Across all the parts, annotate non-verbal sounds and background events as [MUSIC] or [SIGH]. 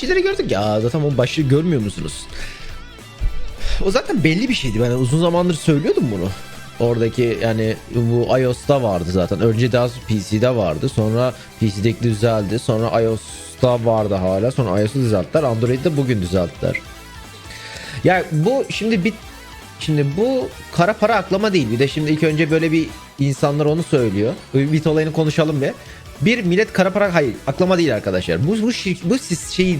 Twitch'çileri gördük ya zaten o başlığı görmüyor musunuz? O zaten belli bir şeydi. Ben uzun zamandır söylüyordum bunu. Oradaki yani bu iOS'ta vardı zaten. Önce daha PC'de vardı. Sonra PC'deki düzeldi. Sonra iOS'ta vardı hala. Sonra iOS'u düzelttiler. Android'de bugün düzelttiler. Ya bu şimdi bir şimdi bu kara para aklama değil. Bir de şimdi ilk önce böyle bir insanlar onu söylüyor. Bit olayını konuşalım bir. Bir millet kara para hayır aklama değil arkadaşlar. Bu bu şir- bu şeyi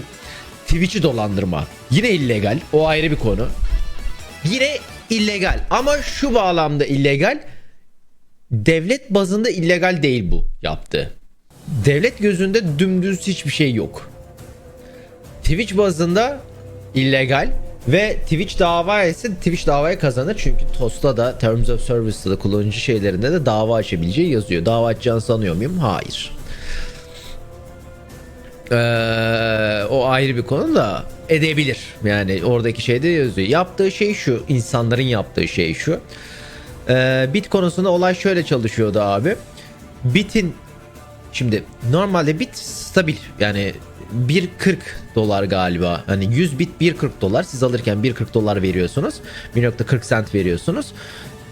Twitch'i dolandırma. Yine illegal. O ayrı bir konu. Yine illegal ama şu bağlamda illegal. Devlet bazında illegal değil bu yaptığı. Devlet gözünde dümdüz hiçbir şey yok. Twitch bazında illegal ve Twitch dava etse Twitch davaya kazanır çünkü TOS'ta da Terms of Service'da da kullanıcı şeylerinde de dava açabileceği yazıyor. Dava açacağını sanıyor muyum? Hayır. Ee, o ayrı bir konu da edebilir. Yani oradaki şeyde yazıyor. Yaptığı şey şu. insanların yaptığı şey şu. Ee, bit konusunda olay şöyle çalışıyordu abi. Bit'in şimdi normalde bit stabil yani 1.40 dolar galiba. Hani 100 bit 1.40 dolar. Siz alırken 1.40 dolar veriyorsunuz. 1.40 cent veriyorsunuz.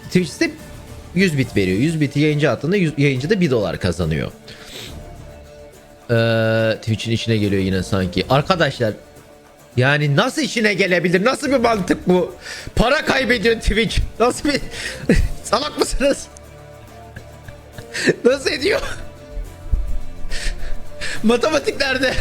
Twitch'te 100 bit veriyor. 100 biti yayıncı attığında yayıncı da 1 dolar kazanıyor. Ee, Twitch'in içine geliyor yine sanki. Arkadaşlar yani nasıl içine gelebilir? Nasıl bir mantık bu? Para kaybediyor Twitch. Nasıl bir... [LAUGHS] Salak mısınız? nasıl ediyor? Matematik nerede?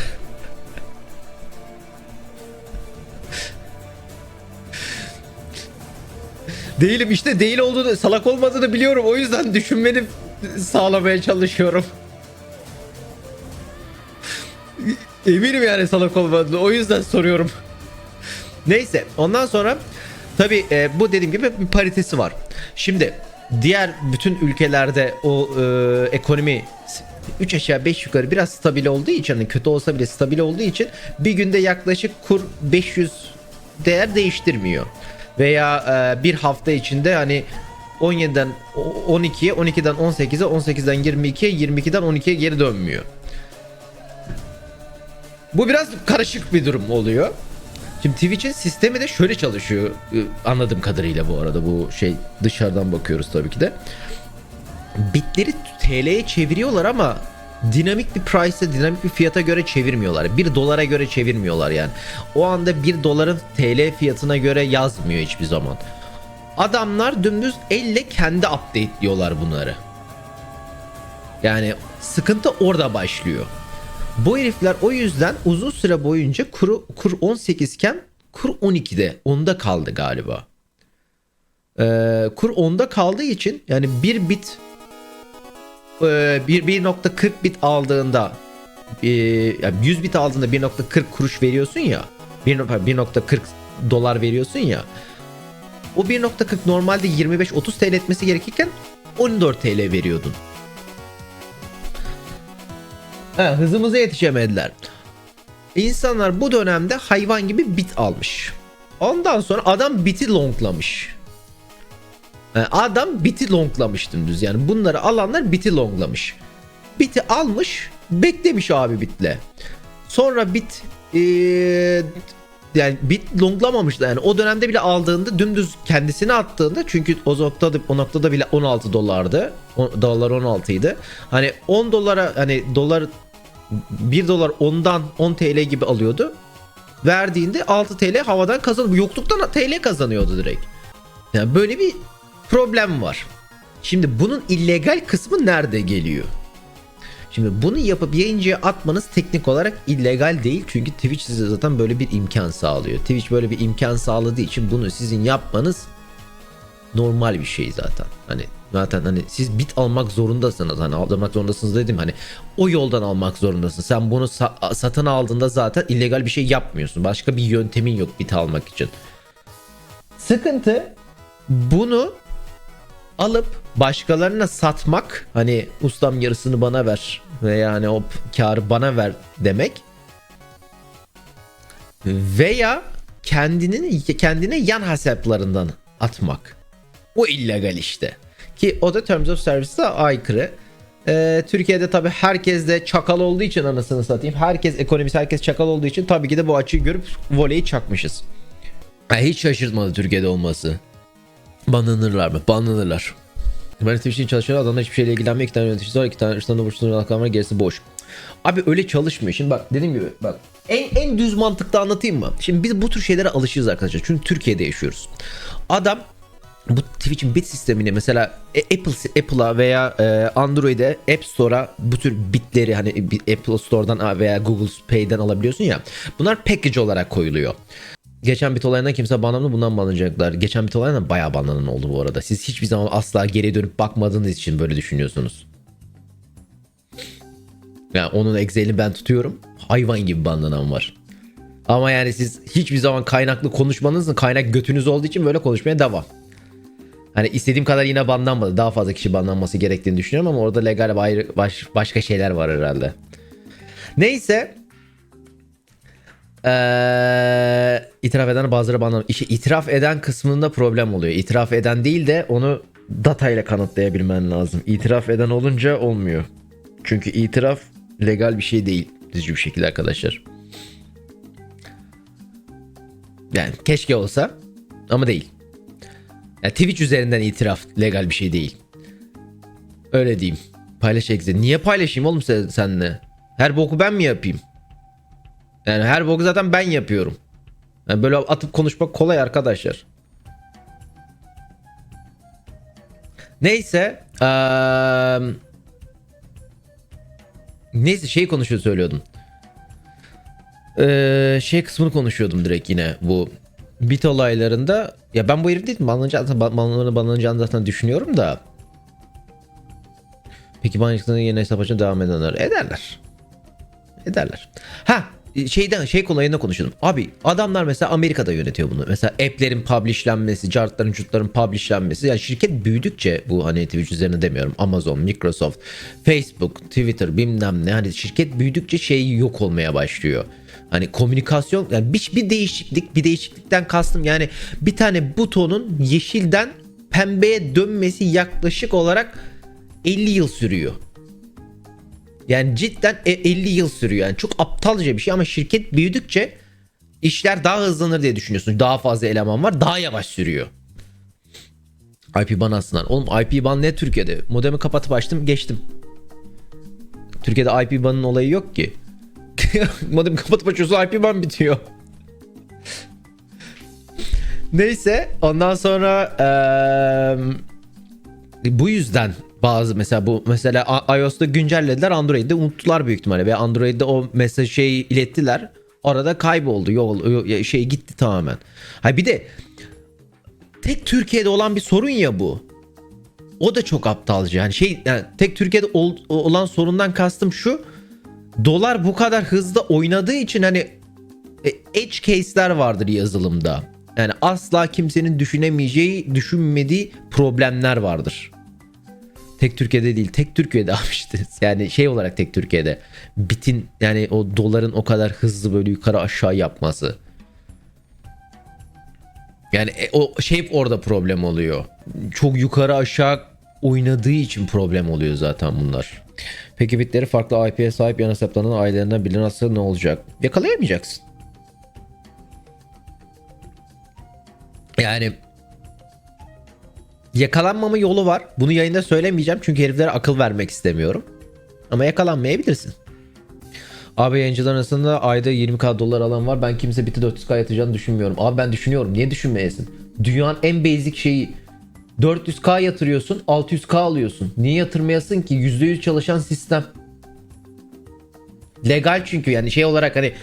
Değilim işte değil olduğunu salak olmadığını biliyorum o yüzden düşünmeni sağlamaya çalışıyorum. Eminim yani salak olmadığını o yüzden soruyorum. Neyse ondan sonra tabi bu dediğim gibi bir paritesi var. Şimdi diğer bütün ülkelerde o e, ekonomi 3 aşağı 5 yukarı biraz stabil olduğu için hani kötü olsa bile stabil olduğu için bir günde yaklaşık kur 500 değer değiştirmiyor. Veya e, bir hafta içinde hani 17'den 12'ye 12'den 18'e 18'den 22'ye 22'den 12'ye geri dönmüyor. Bu biraz karışık bir durum oluyor. Şimdi Twitch'in sistemi de şöyle çalışıyor e, anladığım kadarıyla bu arada bu şey dışarıdan bakıyoruz tabii ki de. Bitleri TL'ye çeviriyorlar ama dinamik bir price'e dinamik bir fiyata göre çevirmiyorlar. 1 dolara göre çevirmiyorlar yani. O anda 1 doların TL fiyatına göre yazmıyor hiçbir zaman. Adamlar dümdüz elle kendi update'liyorlar bunları. Yani sıkıntı orada başlıyor. Bu herifler o yüzden uzun süre boyunca kuru, kur 18 iken kur 12'de 10'da kaldı galiba. Ee, kur 10'da kaldığı için yani bir bit e, bir 1.40 bit aldığında e, yani 100 bit aldığında 1.40 kuruş veriyorsun ya 1.40 dolar veriyorsun ya o 1.40 normalde 25-30 TL etmesi gerekirken 14 TL veriyordun. Ha, hızımıza yetişemediler. İnsanlar bu dönemde hayvan gibi bit almış. Ondan sonra adam biti longlamış. Yani adam biti longlamış dümdüz. Yani bunları alanlar biti longlamış. Biti almış, beklemiş abi bitle. Sonra bit eee, yani bit longlamamıştı yani o dönemde bile aldığında dümdüz kendisini attığında çünkü o noktada o noktada bile 16 dolardı. O, dolar 16 idi. Hani 10 dolara hani dolar 1 dolar ondan 10 TL gibi alıyordu. Verdiğinde 6 TL havadan kazanıyor. Yokluktan TL kazanıyordu direkt. Yani böyle bir problem var. Şimdi bunun illegal kısmı nerede geliyor? Şimdi bunu yapıp yayıncıya atmanız teknik olarak illegal değil. Çünkü Twitch size zaten böyle bir imkan sağlıyor. Twitch böyle bir imkan sağladığı için bunu sizin yapmanız normal bir şey zaten. Hani zaten hani siz bit almak zorundasınız. Hani almak zorundasınız dedim hani o yoldan almak zorundasın. Sen bunu sa- satın aldığında zaten illegal bir şey yapmıyorsun. Başka bir yöntemin yok bit almak için. Sıkıntı bunu alıp başkalarına satmak hani ustam yarısını bana ver ve yani o karı bana ver demek veya kendinin kendine yan hesaplarından atmak. O illegal işte. Ki o da Terms of Service'e aykırı. Ee, Türkiye'de tabii herkes de çakal olduğu için anasını satayım. Herkes ekonomisi herkes çakal olduğu için tabii ki de bu açıyı görüp voleyi çakmışız. Ha, hiç şaşırtmadı Türkiye'de olması. Banlanırlar mı? Banlanırlar. Twitch için çalışan adamlar hiçbir şeyle ilgilenmiyor. İki tane yöneticisi var. iki tane üstten burçlu rakamlar gerisi boş. Abi öyle çalışmıyor. Şimdi bak dediğim gibi bak en, en düz mantıkta anlatayım mı? Şimdi biz bu tür şeylere alışığız arkadaşlar. Çünkü Türkiye'de yaşıyoruz. Adam bu Twitch'in bit sistemini mesela e, Apple Apple'a veya e, Android'e App Store'a bu tür bitleri hani Apple Store'dan veya Google Pay'den alabiliyorsun ya. Bunlar package olarak koyuluyor. Geçen bit olayından kimse banlandı bundan banlanacaklar. Geçen bit olayından bayağı banlanan oldu bu arada. Siz hiçbir zaman asla geri dönüp bakmadığınız için böyle düşünüyorsunuz. Yani onun Excel'ini ben tutuyorum. Hayvan gibi banlanan var. Ama yani siz hiçbir zaman kaynaklı konuşmanızın kaynak götünüz olduğu için böyle konuşmaya devam. Hani istediğim kadar yine banlanmadı. Daha fazla kişi banlanması gerektiğini düşünüyorum ama orada legal baş, başka şeyler var herhalde. Neyse. Ee, itiraf eden bazıları banlanıyor. İşte itiraf eden kısmında problem oluyor. İtiraf eden değil de onu data ile kanıtlayabilmen lazım. İtiraf eden olunca olmuyor. Çünkü itiraf legal bir şey değil. Düzgün bir şekilde arkadaşlar. Yani keşke olsa ama değil. Yani Twitch üzerinden itiraf legal bir şey değil. Öyle diyeyim. Paylaş egze. Niye paylaşayım oğlum sen, senle? Her boku ben mi yapayım? Yani her boku zaten ben yapıyorum. Yani böyle atıp konuşmak kolay arkadaşlar. Neyse. Eee... Neyse şey konuşuyor söylüyordum. Ee, şey kısmını konuşuyordum direkt yine bu bit olaylarında. Ya ben bu herif değilim. Banlanacağını, banlanacağını, banlanacağını zaten düşünüyorum da. Peki banlanacaklarına yeni hesap açın devam edenler. Ederler. Ederler. Ha şeyden şey kolayında konuşuyordum. Abi adamlar mesela Amerika'da yönetiyor bunu. Mesela app'lerin publishlenmesi, cartların, çutların publishlenmesi. Yani şirket büyüdükçe bu hani Twitch üzerine demiyorum. Amazon, Microsoft, Facebook, Twitter bilmem ne. Hani şirket büyüdükçe şey yok olmaya başlıyor. Hani komünikasyon yani bir, bir değişiklik bir değişiklikten kastım yani bir tane butonun yeşilden pembeye dönmesi yaklaşık olarak 50 yıl sürüyor. Yani cidden e- 50 yıl sürüyor. Yani çok aptalca bir şey ama şirket büyüdükçe işler daha hızlanır diye düşünüyorsun. Daha fazla eleman var. Daha yavaş sürüyor. IP ban aslında. Oğlum IP ban ne Türkiye'de? Modemi kapatıp açtım geçtim. Türkiye'de IP banın olayı yok ki. [LAUGHS] Modemi kapatıp açıyorsun IP ban bitiyor. Neyse ondan sonra eee, bu yüzden bazı mesela bu mesela iOS'ta güncellediler Android'de unuttular büyük ihtimalle ve Android'de o mesaj şeyi ilettiler. Arada kayboldu yol- şey gitti tamamen. Ha bir de tek Türkiye'de olan bir sorun ya bu. O da çok aptalca. Yani şey yani tek Türkiye'de ol- olan sorundan kastım şu. Dolar bu kadar hızlı oynadığı için hani e, edge case'ler vardır yazılımda. Yani asla kimsenin düşünemeyeceği, düşünmediği problemler vardır. Tek Türkiye'de değil, tek Türkiye'de [LAUGHS] abi. Yani şey olarak tek Türkiye'de. Bitin yani o doların o kadar hızlı böyle yukarı aşağı yapması. Yani e, o şey orada problem oluyor. Çok yukarı aşağı oynadığı için problem oluyor zaten bunlar. Peki bitleri farklı IP'ye sahip yan hesaplarının ailelerinden biri nasıl ne olacak? Yakalayamayacaksın. Yani yakalanmama yolu var. Bunu yayında söylemeyeceğim çünkü heriflere akıl vermek istemiyorum. Ama yakalanmayabilirsin. Abi yayıncılar arasında ayda 20k dolar alan var. Ben kimse biti 400k yatacağını düşünmüyorum. Abi ben düşünüyorum. Niye düşünmeyesin? Dünyanın en basic şeyi 400k yatırıyorsun 600k alıyorsun. Niye yatırmayasın ki? %100 çalışan sistem. Legal çünkü yani şey olarak hani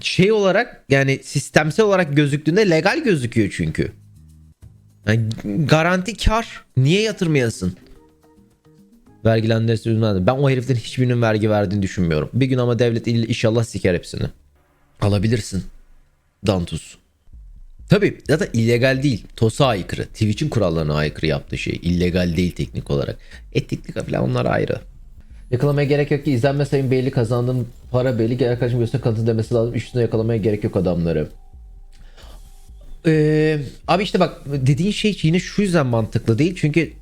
şey olarak yani sistemsel olarak gözüktüğünde legal gözüküyor çünkü. Yani garanti kar. Niye yatırmayasın? Vergilendirmesi üzülmez. Ben o heriflerin hiçbirinin vergi verdiğini düşünmüyorum. Bir gün ama devlet inşallah siker hepsini. Alabilirsin. Dantus. Tabi zaten illegal değil. TOS'a aykırı. Twitch'in kurallarına aykırı yaptığı şey. illegal değil teknik olarak. Etiklik falan onlar ayrı. Yakalamaya gerek yok ki izlenme sayın belli kazandığın para belli gel arkadaşım göster kanıtı demesi lazım üstüne yakalamaya gerek yok adamları. Ee, abi işte bak dediğin şey yine şu yüzden mantıklı değil çünkü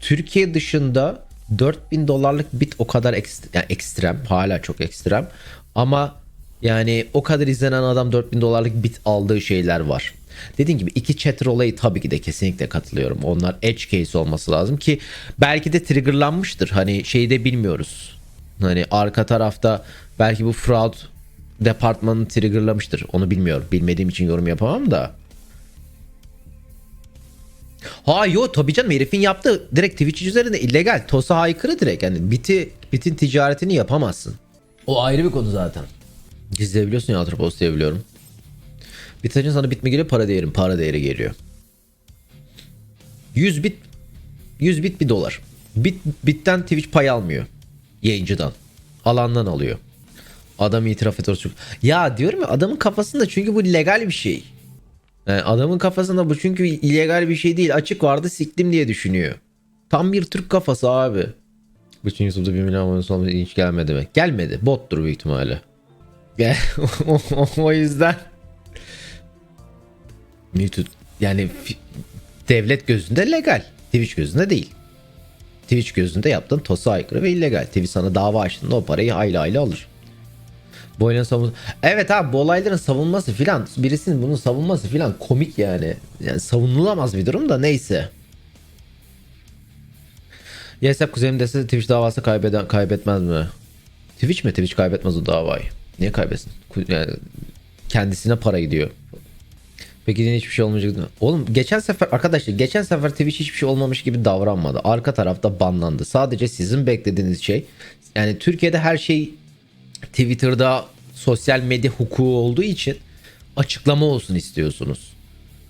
Türkiye dışında 4000 dolarlık bit o kadar ekst- yani ekstrem hala çok ekstrem ama yani o kadar izlenen adam 4000 dolarlık bit aldığı şeyler var. Dediğim gibi iki chatter olayı tabii ki de kesinlikle katılıyorum. Onlar edge case olması lazım ki belki de triggerlanmıştır. Hani şeyi de bilmiyoruz. Hani arka tarafta belki bu fraud departmanı triggerlamıştır. Onu bilmiyorum. Bilmediğim için yorum yapamam da. Ha yo tabii canım herifin yaptığı direkt Twitch üzerinde illegal. TOS'a aykırı direkt. Yani biti, bitin ticaretini yapamazsın. O ayrı bir konu zaten. Gizleyebiliyorsun ya Atropos diyebiliyorum. Bit açın sana bit geliyor para değeri mi? Para değeri geliyor. 100 bit 100 bit bir dolar. Bit bitten Twitch pay almıyor. Yayıncıdan. Alandan alıyor. Adam itiraf ediyor. çok- Ya diyorum ya adamın kafasında çünkü bu legal bir şey. Yani adamın kafasında bu çünkü illegal bir şey değil. Açık vardı siktim diye düşünüyor. Tam bir Türk kafası abi. Bütün YouTube'da bir milyon abonesi olması hiç gelmedi mi? Gelmedi. Bottur büyük ihtimalle. Gel. [LAUGHS] o, yüzden YouTube yani devlet gözünde legal. Twitch gözünde değil. Twitch gözünde yaptığın TOS'a aykırı ve illegal. Twitch sana dava açtığında o parayı hayli hayli alır. Bu olayların savun... Evet abi bu olayların savunması filan birisinin bunun savunması filan komik yani. Yani savunulamaz bir durum da neyse. Yesep kuzenim dese Twitch davası kaybeden kaybetmez mi? Twitch mi? Twitch kaybetmez o davayı. Niye kaybetsin? Yani kendisine para gidiyor. Peki yine hiçbir şey olmayacak mi? Oğlum geçen sefer arkadaşlar geçen sefer Twitch hiçbir şey olmamış gibi davranmadı. Arka tarafta banlandı. Sadece sizin beklediğiniz şey yani Türkiye'de her şey Twitter'da sosyal medya hukuku olduğu için açıklama olsun istiyorsunuz.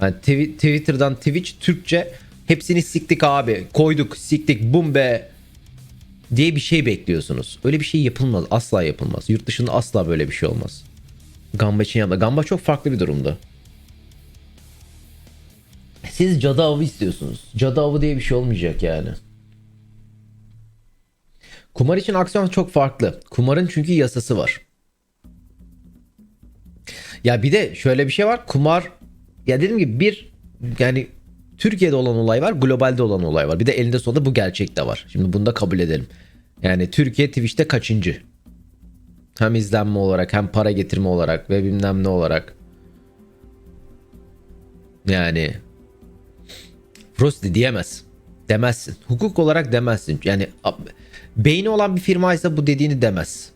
Yani Twi- Twitter'dan Twitch Türkçe hepsini siktik abi koyduk siktik bum be diye bir şey bekliyorsunuz. Öyle bir şey yapılmaz asla yapılmaz. Yurt dışında asla böyle bir şey olmaz. Gamba için yapma. Gamba çok farklı bir durumda. Siz cadı avı istiyorsunuz. Cadı avı diye bir şey olmayacak yani. Kumar için aksiyon çok farklı. Kumarın çünkü yasası var. Ya bir de şöyle bir şey var. Kumar ya dediğim gibi bir yani Türkiye'de olan olay var, globalde olan olay var. Bir de elinde sonunda bu gerçek de var. Şimdi bunu da kabul edelim. Yani Türkiye Twitch'te kaçıncı? Hem izlenme olarak hem para getirme olarak ve bilmem ne olarak. Yani Frosty diyemez. Demezsin. Hukuk olarak demezsin. Yani beyni olan bir firmaysa bu dediğini demez.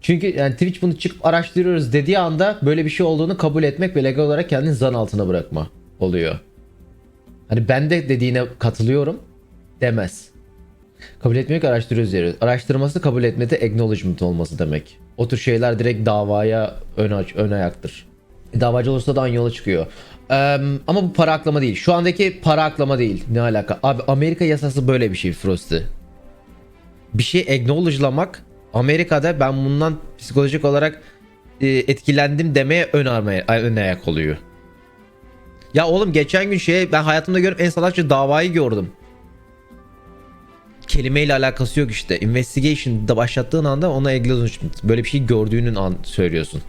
Çünkü yani Twitch bunu çıkıp araştırıyoruz dediği anda böyle bir şey olduğunu kabul etmek ve legal olarak kendini zan altına bırakma oluyor. Hani ben de dediğine katılıyorum demez. Kabul ki araştırıyoruz diyoruz. Araştırması kabul etmede acknowledgement olması demek. O tür şeyler direkt davaya ön, aç, ön ayaktır. Davacı olursa da yola çıkıyor. Eee, ama bu para aklama değil. Şu andaki para aklama değil. Ne alaka? Abi Amerika yasası böyle bir şey Frosty. Bir şey acknowledge'lamak Amerika'da ben bundan psikolojik olarak e, etkilendim demeye ön, armaya, ön ayak oluyor. Ya oğlum geçen gün şey ben hayatımda görüp en salakça davayı gördüm kelimeyle alakası yok işte. Investigation'da başlattığın anda ona acknowledgement böyle bir şey gördüğünün an söylüyorsun.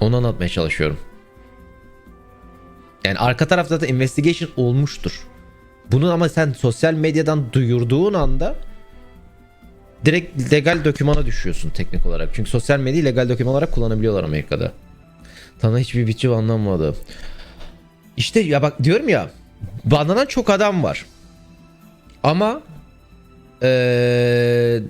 Onu anlatmaya çalışıyorum. Yani arka tarafta da investigation olmuştur. Bunu ama sen sosyal medyadan duyurduğun anda direkt legal dokümana düşüyorsun teknik olarak. Çünkü sosyal medyayı legal doküman olarak kullanabiliyorlar Amerika'da. Tanrı hiçbir biçim anlamadı. İşte ya bak diyorum ya banlanan çok adam var. Ama eee,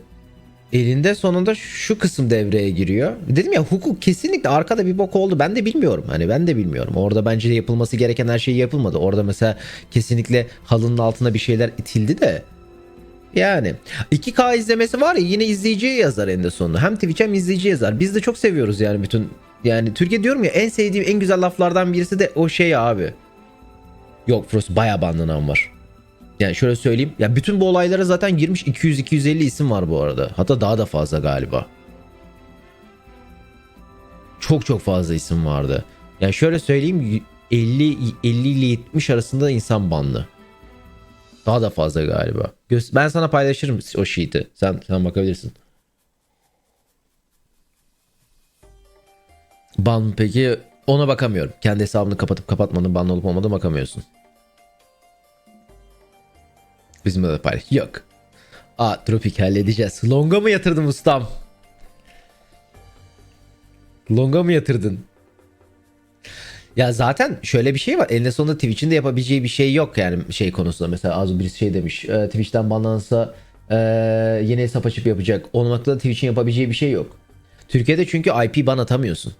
elinde sonunda şu kısım devreye giriyor. Dedim ya hukuk kesinlikle arkada bir bok oldu. Ben de bilmiyorum. Hani ben de bilmiyorum. Orada bence yapılması gereken her şey yapılmadı. Orada mesela kesinlikle halının altına bir şeyler itildi de. Yani 2K izlemesi var ya yine izleyiciye yazar eninde sonunda. Hem Twitch hem izleyici yazar. Biz de çok seviyoruz yani bütün yani Türkiye diyorum ya en sevdiğim en güzel laflardan birisi de o şey abi. Yok Frost bayağı banlanan var. Yani şöyle söyleyeyim. Ya bütün bu olaylara zaten girmiş 200-250 isim var bu arada. Hatta daha da fazla galiba. Çok çok fazla isim vardı. Yani şöyle söyleyeyim 50 50 ile 70 arasında insan banlı. Daha da fazla galiba. Ben sana paylaşırım o sheet'i. Sen sen bakabilirsin. Ban peki ona bakamıyorum. Kendi hesabını kapatıp kapatmanın ban olup olmadığına bakamıyorsun. Bizim de paylaş. Yok. Aa tropik halledeceğiz. Longa mı yatırdın ustam? Longa mı yatırdın? Ya zaten şöyle bir şey var. Eninde sonunda Twitch'in de yapabileceği bir şey yok yani şey konusunda. Mesela az birisi şey demiş. e, Twitch'ten banlansa e, yeni hesap açıp yapacak. Olmakta da Twitch'in yapabileceği bir şey yok. Türkiye'de çünkü IP ban atamıyorsun.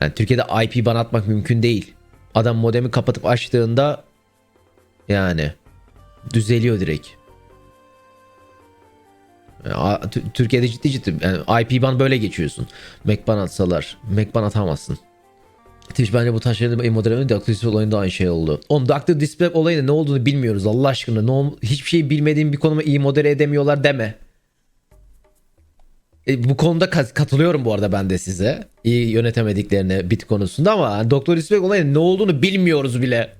Yani Türkiye'de IP ban atmak mümkün değil. Adam modemi kapatıp açtığında yani düzeliyor direkt. Yani Tü- Türkiye'de ciddi ciddi yani IP ban böyle geçiyorsun. Mac ban atsalar Mac ban atamazsın. Twitch bence bu taşları moderatörü Dr. Display olayında aynı şey oldu. Oğlum Dr. Display olayında ne olduğunu bilmiyoruz Allah aşkına. Ne ol- hiçbir şey bilmediğim bir konuma iyi modere edemiyorlar deme. E, bu konuda kat- katılıyorum bu arada ben de size. İyi yönetemediklerine bit konusunda ama Dr. Disrespect olayının ne olduğunu bilmiyoruz bile.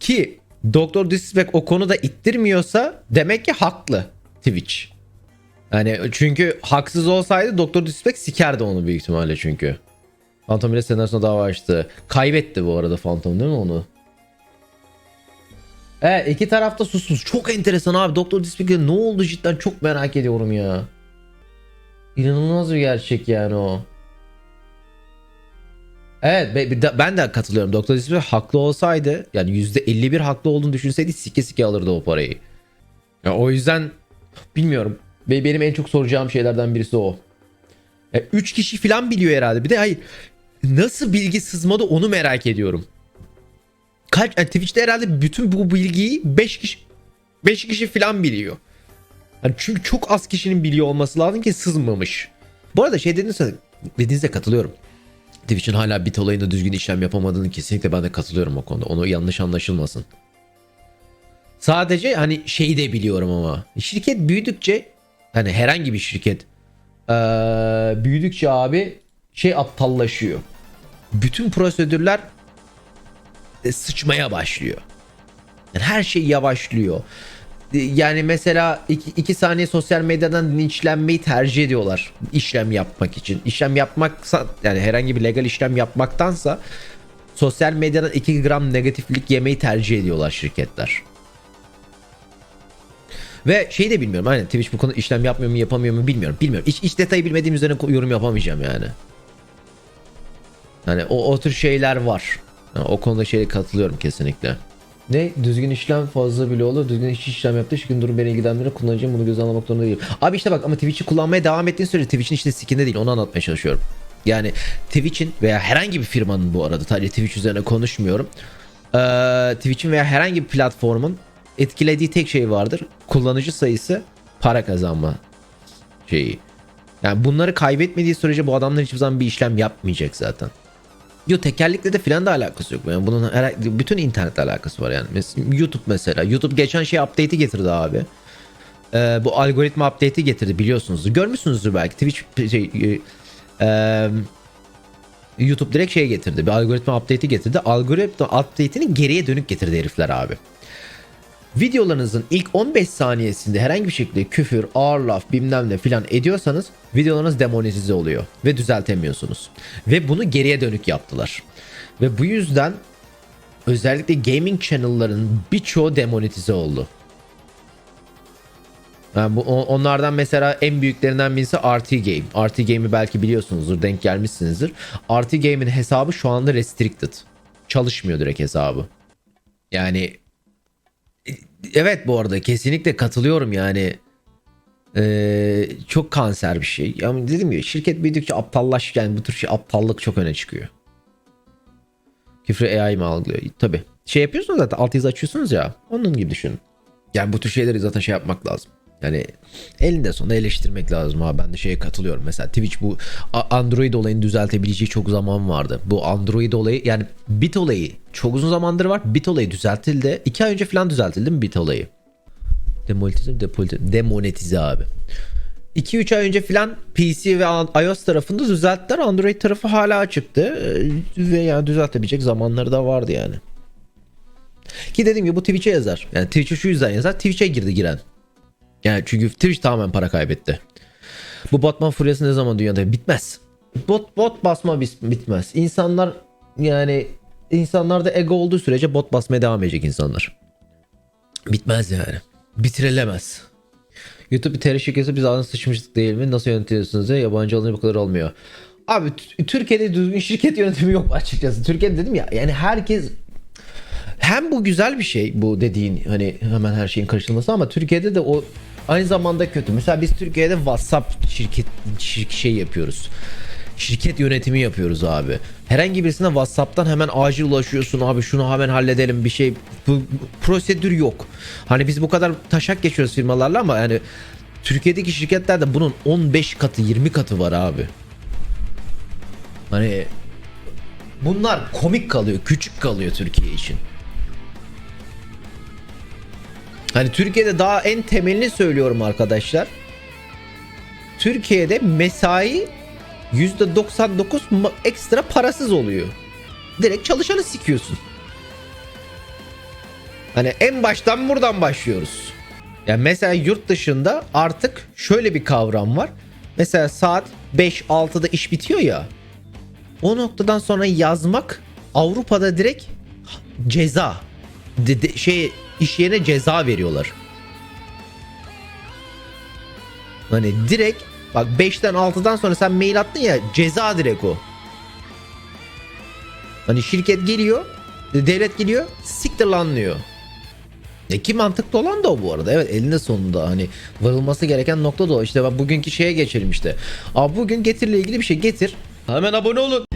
Ki Dr. Disrespect o konuda ittirmiyorsa demek ki haklı Twitch. Yani çünkü haksız olsaydı Dr. Disrespect sikerdi onu büyük ihtimalle çünkü. Phantom ile senaryosuna dava açtı. Kaybetti bu arada Phantom değil mi onu? Evet iki tarafta susmuş. Çok enteresan abi. Dr. Disrespect'e ne oldu cidden çok merak ediyorum ya. İnanılmaz bir gerçek yani o. Evet ben de katılıyorum. Doktor Disrespect haklı olsaydı yani %51 haklı olduğunu düşünseydi sike sike alırdı o parayı. Ya o yüzden bilmiyorum. Benim en çok soracağım şeylerden birisi o. 3 kişi falan biliyor herhalde. Bir de hayır nasıl bilgi sızmadı onu merak ediyorum. Kaç yani Twitch'te herhalde bütün bu bilgiyi 5 kişi 5 kişi falan biliyor. Hani çünkü çok az kişinin biliyor olması lazım ki sızmamış. Bu arada şey dediğinizde, dediğinize katılıyorum. Twitch'in hala bit olayında düzgün işlem yapamadığını kesinlikle ben de katılıyorum o konuda. Onu yanlış anlaşılmasın. Sadece hani şeyi de biliyorum ama. Şirket büyüdükçe hani herhangi bir şirket eee, büyüdükçe abi şey aptallaşıyor. Bütün prosedürler e, sıçmaya başlıyor. Yani her şey yavaşlıyor. Yani mesela 2 saniye sosyal medyadan linçlenmeyi tercih ediyorlar işlem yapmak için. İşlem yapmaksa yani herhangi bir legal işlem yapmaktansa sosyal medyadan 2 gram negatiflik yemeyi tercih ediyorlar şirketler. Ve şey de bilmiyorum hani Twitch bu konuda işlem yapmıyor mu yapamıyor mu bilmiyorum. Bilmiyorum. İç, iç detayı bilmediğim üzerine yorum yapamayacağım yani. Hani o, o tür şeyler var. Yani o konuda şeye katılıyorum kesinlikle. Ne? Düzgün işlem fazla bile olur. Düzgün iş işlem yaptı. Şükür durum beni ilgilendirir. Kullanacağım bunu göze almak zorunda değilim. Abi işte bak ama Twitch'i kullanmaya devam ettiğin sürece Twitch'in işte skinde değil. Onu anlatmaya çalışıyorum. Yani Twitch'in veya herhangi bir firmanın bu arada sadece Twitch üzerine konuşmuyorum. Ee, Twitch'in veya herhangi bir platformun etkilediği tek şey vardır. Kullanıcı sayısı para kazanma şeyi. Yani bunları kaybetmediği sürece bu adamlar hiçbir zaman bir işlem yapmayacak zaten. Yo tekerlekle de filan da alakası yok. Yani bunun her, bütün internetle alakası var yani. Mes- YouTube mesela. YouTube geçen şey update'i getirdi abi. Ee, bu algoritma update'i getirdi biliyorsunuz. Görmüşsünüzdür belki. Twitch şey, e, e, YouTube direkt şey getirdi. Bir algoritma update'i getirdi. Algoritma update'ini geriye dönük getirdi herifler abi. Videolarınızın ilk 15 saniyesinde herhangi bir şekilde küfür, ağır laf bilmem ne filan ediyorsanız videolarınız demonetize oluyor ve düzeltemiyorsunuz. Ve bunu geriye dönük yaptılar. Ve bu yüzden özellikle gaming channel'ların birçoğu demonetize oldu. Yani bu, onlardan mesela en büyüklerinden birisi RT Game. RT Game'i belki biliyorsunuzdur, denk gelmişsinizdir. RT Game'in hesabı şu anda restricted. Çalışmıyor direkt hesabı. Yani Evet bu arada kesinlikle katılıyorum yani. Ee, çok kanser bir şey. Yani dedim ya şirket büyüdükçe aptallaş yani bu tür şey aptallık çok öne çıkıyor. Küfrü AI mi algılıyor? Tabi. Şey yapıyorsunuz zaten alt yazı açıyorsunuz ya. Onun gibi düşünün. Yani bu tür şeyleri zaten şey yapmak lazım. Yani elinde sonunda eleştirmek lazım abi. Ben de şeye katılıyorum. Mesela Twitch bu Android olayını düzeltebileceği çok zaman vardı. Bu Android olayı yani bit olayı çok uzun zamandır var. Bit olayı düzeltildi. İki ay önce falan düzeltildi mi bit olayı? Demonetize? Depolitize- Demonetize abi. 2-3 ay önce falan PC ve iOS tarafında düzelttiler. Android tarafı hala açıktı. Ee, Ve yani düzeltebilecek zamanları da vardı yani. Ki dediğim gibi bu Twitch'e yazar. Yani Twitch'e şu yüzden yazar. Twitch'e girdi giren. Yani çünkü Twitch tamamen para kaybetti. Bu Batman furyası ne zaman dünyada bitmez. Bot bot basma bitmez. İnsanlar yani insanlarda ego olduğu sürece bot basmaya devam edecek insanlar. Bitmez yani. Bitirilemez. YouTube bir teri şirketi biz ağzına sıçmıştık değil mi? Nasıl yönetiyorsunuz ya? Yabancı alınca bu kadar olmuyor. Abi Türkiye'de düzgün şirket yönetimi yok açıkçası. Türkiye'de dedim ya yani herkes hem bu güzel bir şey bu dediğin hani hemen her şeyin karıştırılması ama Türkiye'de de o aynı zamanda kötü. Mesela biz Türkiye'de WhatsApp şirket şir- şey yapıyoruz. Şirket yönetimi yapıyoruz abi. Herhangi birisine WhatsApp'tan hemen acil ulaşıyorsun abi şunu hemen halledelim bir şey. Bu, bu prosedür yok. Hani biz bu kadar taşak geçiyoruz firmalarla ama yani Türkiye'deki şirketlerde bunun 15 katı 20 katı var abi. Hani bunlar komik kalıyor, küçük kalıyor Türkiye için. Hani Türkiye'de daha en temelini söylüyorum arkadaşlar. Türkiye'de mesai %99 ma- ekstra parasız oluyor. Direkt çalışanı sikiyorsun. Hani en baştan buradan başlıyoruz. Yani mesela yurt dışında artık şöyle bir kavram var. Mesela saat 5-6'da iş bitiyor ya. O noktadan sonra yazmak Avrupa'da direkt ceza. De- de- şey iş yerine ceza veriyorlar. Hani direkt bak 5'ten 6'dan sonra sen mail attın ya ceza direkt o. Hani şirket geliyor, devlet geliyor, siktir lan diyor. E ki mantıklı olan da o bu arada. Evet elinde sonunda hani varılması gereken nokta da o. İşte bak bugünkü şeye geçelim işte. Abi bugün getirle ilgili bir şey getir. Hemen abone olun.